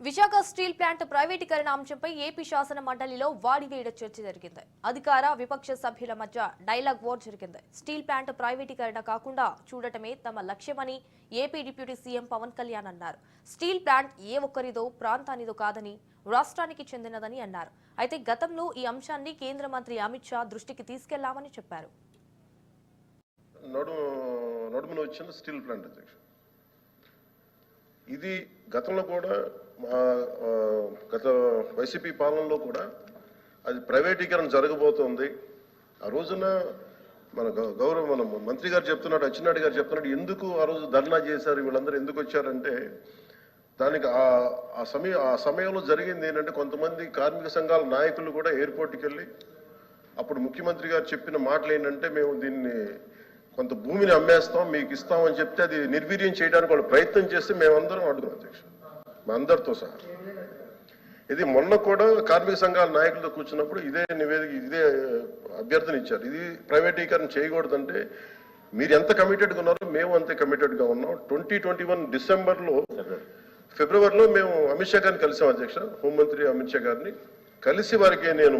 Visakha steel plant ప్రైవేటీకరణ అంశంపై AP శాసన మండలిలో వాడివేడ చర్చ జరిగింది. అధికార విపక్ష సభ్యుల మధ్య డైలాగ్ వార్ జరిగింది. స్టీల్ ప్లాంట్ ప్రైవేటీకరణ కాకుండా చూడటమే తమ లక్ష్యమని AP deputy CM Pawan Kalyan అన్నారు. స్టీల్ ప్లాంట్ ఏ ఒక్కరిదో ప్రాంతానిదో కాదని రాష్ట్రానికి చెందినదని అన్నారు. అయితే గతంలో ఈ అంశాన్ని కేంద్ర మంత్రి అమిత్ షా దృష్టికి తీసుకెళ్ళామని చెప్పారు. స్టీల్ ప్లాంట్ ఇది గతంలో కూడా మా, గత వైసీపీ పాలనలో కూడా అది ప్రైవేటీకరణ జరగబోతోంది. ఆ రోజున మన గౌరవ మన మంత్రి గారు చెప్తున్నాడు అచ్చెన్నాయుడు గారు చెప్తున్నాడు ఎందుకు ఆ రోజు ధర్నా చేశారు వీళ్ళందరూ ఎందుకు వచ్చారంటే దానికి ఆ ఆ సమయం ఆ సమయంలో జరిగింది ఏంటంటే కొంతమంది కార్మిక సంఘాల నాయకులు కూడా ఎయిర్పోర్ట్కి వెళ్ళి అప్పుడు ముఖ్యమంత్రి గారు చెప్పిన మాటలు ఏంటంటే మేము దీన్ని కొంత భూమిని అమ్మేస్తాం మీకు ఇస్తామని చెప్తే అది నిర్వీర్యం చేయడానికి వాళ్ళు ప్రయత్నం చేస్తే మేమందరం అడుగుతున్నాం అధ్యక్షుడు. అందరితో సహా. ఇది మొన్న కూడా కార్మిక సంఘాల నాయకులతో కూర్చున్నప్పుడు ఇదే నివేదిక ఇదే అభ్యర్థన ఇచ్చారు. ఇది ప్రైవేటీకరణ చేయకూడదంటే మీరు ఎంత కమిటెడ్గా ఉన్నారో మేము అంతే కమిటెడ్గా ఉన్నాం. ట్వంటీ ట్వంటీ వన్ డిసెంబర్లో ఫిబ్రవరిలో మేము అమిత్ షా గారిని కలిసాం అధ్యక్ష హోంమంత్రి అమిత్ షా గారిని. కలిసి వారికి నేను